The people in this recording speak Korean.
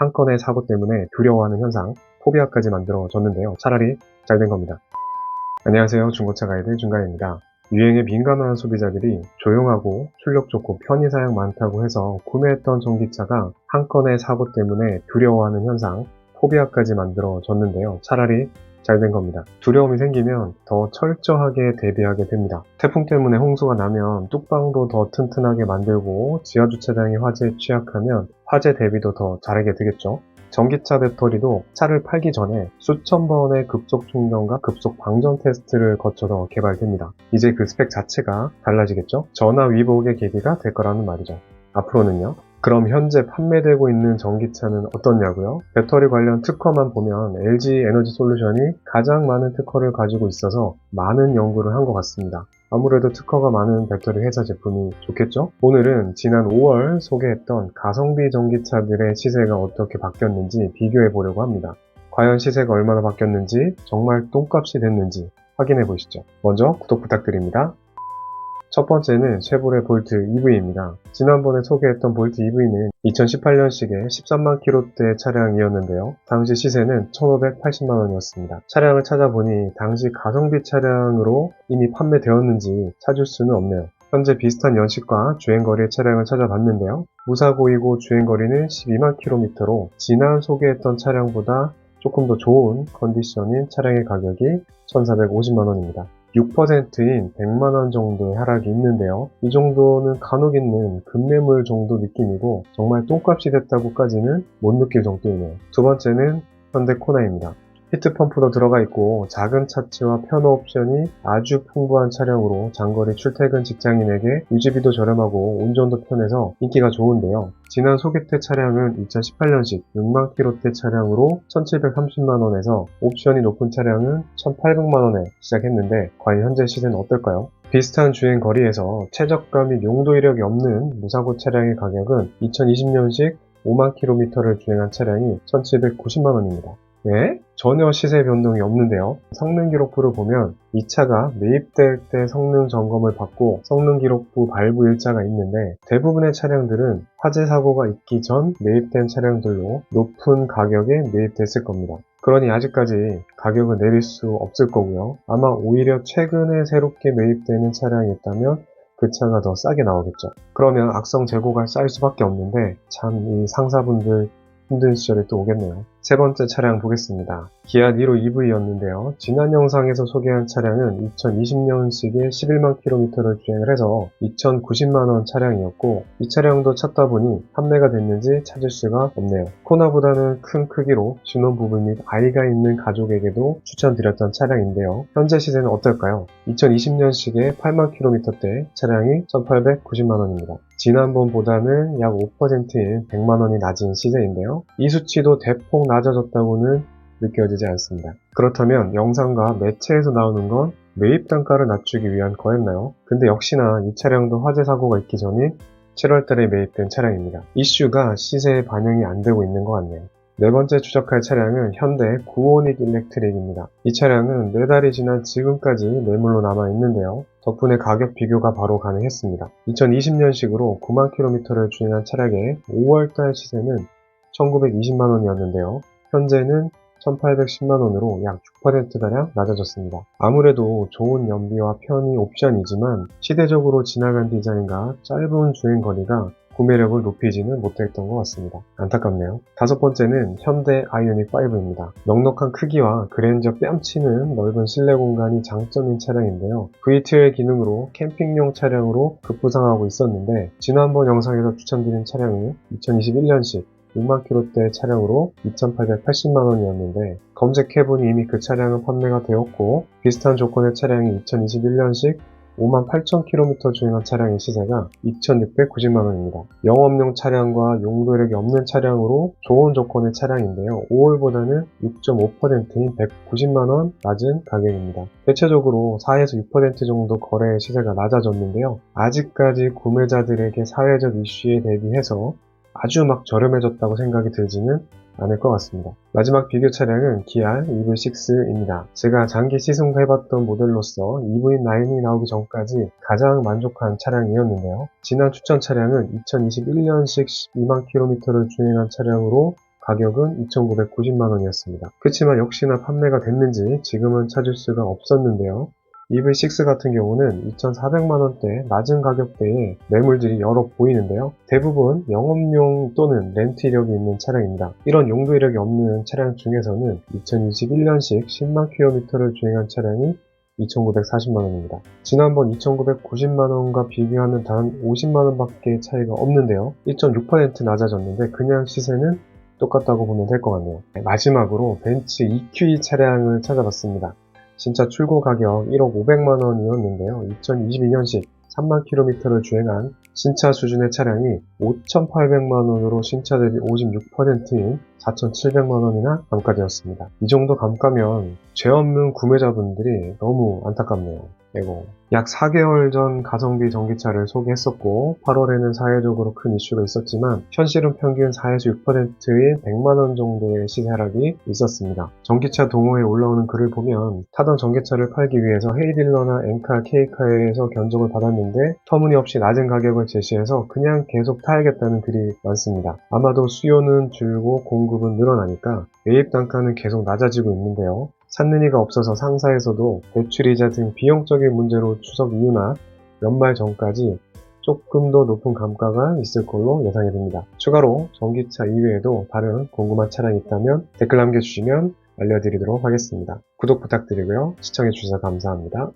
한 건의 사고 때문에 두려워하는 현상, 포비아까지 만들어졌는데요. 차라리 잘 된 겁니다. 안녕하세요. 중고차 가이드 중가입니다. 유행에 민감한 소비자들이 조용하고 출력 좋고 편의 사양 많다고 해서 구매했던 전기차가 한 건의 사고 때문에 두려워하는 현상, 포비아까지 만들어졌는데요. 차라리 잘 된 겁니다. 두려움이 생기면 더 철저하게 대비하게 됩니다. 태풍 때문에 홍수가 나면 뚝방도 더 튼튼하게 만들고 지하주차장이 화재에 취약하면 화재 대비도 더 잘하게 되겠죠. 전기차 배터리도 차를 팔기 전에 수천 번의 급속 충전과 급속 방전 테스트를 거쳐서 개발됩니다. 이제 그 스펙 자체가 달라지겠죠? 전화 위복의 계기가 될 거라는 말이죠. 앞으로는요. 그럼 현재 판매되고 있는 전기차는 어떻냐고요? 배터리 관련 특허만 보면 LG 에너지 솔루션이 가장 많은 특허를 가지고 있어서 많은 연구를 한 것 같습니다. 아무래도 특허가 많은 배터리 회사 제품이 좋겠죠? 오늘은 지난 5월 소개했던 가성비 전기차들의 시세가 어떻게 바뀌었는지 비교해 보려고 합니다. 과연 시세가 얼마나 바뀌었는지 정말 똥값이 됐는지 확인해 보시죠. 먼저 구독 부탁드립니다. 첫 번째는 쉐보레 볼트 EV입니다. 지난번에 소개했던 볼트 EV는 2018년식의 13만 킬로대 차량이었는데요. 당시 시세는 1,580만 원이었습니다. 차량을 찾아보니 당시 가성비 차량으로 이미 판매되었는지 찾을 수는 없네요. 현재 비슷한 연식과 주행거리의 차량을 찾아봤는데요. 무사고이고 주행거리는 12만 킬로미터로 지난 소개했던 차량보다 조금 더 좋은 컨디션인 차량의 가격이 1,450만 원입니다. 6%인 100만원 정도의 하락이 있는데요. 이 정도는 간혹 있는 급매물 정도 느낌이고 정말 똥값이 됐다고까지는 못 느낄 정도이네요. 두 번째는 현대 코나입니다. 히트 펌프도 들어가 있고 작은 차체와 편호 옵션이 아주 풍부한 차량으로 장거리 출퇴근 직장인에게 유지비도 저렴하고 운전도 편해서 인기가 좋은데요. 지난 소개 때 차량은 2018년식 6만 킬로대 차량으로 1730만원에서 옵션이 높은 차량은 1800만원에 시작했는데 과연 현재 시세는 어떨까요? 비슷한 주행 거리에서 및 용도 이력이 없는 무사고 차량의 가격은 2020년식 5만 킬로미터를 주행한 차량이 1790만원입니다. 네? 전혀 시세 변동이 없는데요. 성능 기록부를 보면 이 차가 매입될 때 성능 점검을 받고 성능 기록부 발부 일자가 있는데 대부분의 차량들은 화재 사고가 있기 전 매입된 차량들로 높은 가격에 매입됐을 겁니다. 그러니 아직까지 가격을 내릴 수 없을 거고요. 아마 오히려 최근에 새롭게 매입되는 차량이 있다면 그 차가 더 싸게 나오겠죠. 그러면 악성 재고가 쌓일 수밖에 없는데 참 이 상사분들 힘든 시절이 또 오겠네요. 세 번째 차량 보겠습니다. 기아 니로 EV였는데요. 지난 영상에서 소개한 차량은 2020년식에 11만 킬로미터를 주행을 해서 2,090만원 차량이었고 이 차량도 찾다 보니 판매가 됐는지 찾을 수가 없네요. 코나보다는 큰 크기로 신혼부부 및 아이가 있는 가족에게도 추천드렸던 차량인데요. 현재 시세는 어떨까요? 2020년식에 8만 킬로미터대 차량이 1,890만원입니다. 지난번보다는 약 5%인 100만원이 낮은 시세인데요. 이 수치도 대폭 낮아졌다고는 느껴지지 않습니다. 그렇다면 영상과 매체에서 나오는 건 매입 단가를 낮추기 위한 거였나요? 근데 역시나 이 차량도 화재 사고가 있기 전인 7월달에 매입된 차량입니다. 이슈가 시세에 반영이 안 되고 있는 것 같네요. 네 번째 추적할 차량은 현대 9온익 일렉트릭입니다. 이 차량은 4달이 지난 지금까지 매물로 남아 있는데요. 덕분에 가격 비교가 바로 가능했습니다. 2020년식으로 9만 킬로미터를 주행한 차량의 5월달 시세는 1920만원이었는데요. 현재는 1810만원으로 약 6%가량 낮아졌습니다. 아무래도 좋은 연비와 편의 옵션이지만 시대적으로 지나간 디자인과 짧은 주행 거리가 구매력을 높이지는 못했던 것 같습니다. 안타깝네요. 다섯 번째는 현대 아이오닉 5입니다. 넉넉한 크기와 그랜저 뺨치는 넓은 실내 공간이 장점인 차량인데요. VTL 기능으로 캠핑용 차량으로 급부상하고 있었는데 지난번 영상에서 추천드린 차량이 2021년식 6만 킬로대 차량으로 2,880만원이었는데 검색해보니 이미 그 차량은 판매가 되었고 비슷한 조건의 차량이 2021년식 5만 8천 킬로미터 주행한 차량의 시세가 2,690만 원입니다. 영업용 차량과 용도력이 없는 차량으로 좋은 조건의 차량인데요. 5월보다는 6.5%인 190만 원 낮은 가격입니다. 대체적으로 4에서 6% 정도 거래 시세가 낮아졌는데요. 아직까지 구매자들에게 사회적 이슈에 대비해서 아주 막 저렴해졌다고 생각이 들지는 않을 것 같습니다. 마지막 비교 차량은 기아 EV6입니다. 제가 장기 시승해봤던 모델로서 EV9이 나오기 전까지 가장 만족한 차량이었는데요. 지난 추천 차량은 2021년식 2만 킬로미터를 주행한 차량으로 가격은 2,990만 원이었습니다. 그렇지만 역시나 판매가 됐는지 지금은 찾을 수가 없었는데요. EV6 같은 경우는 2,400만 원대 낮은 가격대에 매물들이 여러 보이는데요. 대부분 영업용 또는 렌트 이력이 있는 차량입니다. 이런 용도 이력이 없는 차량 중에서는 2021년식 10만 킬로미터를 주행한 차량이 2,940만 원입니다. 지난번 2,990만 원과 비교하면 단 50만 원 밖에 차이가 없는데요. 1.6% 낮아졌는데 그냥 시세는 똑같다고 보면 될 것 같네요. 네, 마지막으로 벤츠 EQE 차량을 찾아봤습니다. 진짜 출고 가격 1억 500만 원이었는데요. 2022년식 3만 킬로미터를 주행한 신차 수준의 차량이 5,800만 원으로 신차 대비 56%인 4,700만 원이나 감가되었습니다. 이 정도 감가면 죄 없는 구매자분들이 너무 안타깝네요. 이거 약 4개월 전 가성비 전기차를 소개했었고 8월에는 사회적으로 큰 이슈가 있었지만 현실은 평균 4에서 6%인 100만 원 정도의 시세 하락이 있었습니다. 전기차 동호회에 올라오는 글을 보면 타던 전기차를 팔기 위해서 헤이딜러나 엔카, 케이카에서 견적을 받았는데 터무니없이 낮은 가격을 제시해서 그냥 계속 타야겠다는 글이 많습니다. 아마도 수요는 줄고 공급은 늘어나니까 매입 단가는 계속 낮아지고 있는데요. 찾는 이가 없어서 상사에서도 대출이자 등 비용적인 문제로 추석 이후나 연말 전까지 조금 더 높은 감가가 있을 걸로 예상이 됩니다. 추가로 전기차 이외에도 다른 궁금한 차량이 있다면 댓글 남겨주시면 알려드리도록 하겠습니다. 구독 부탁드리고요. 시청해주셔서 감사합니다.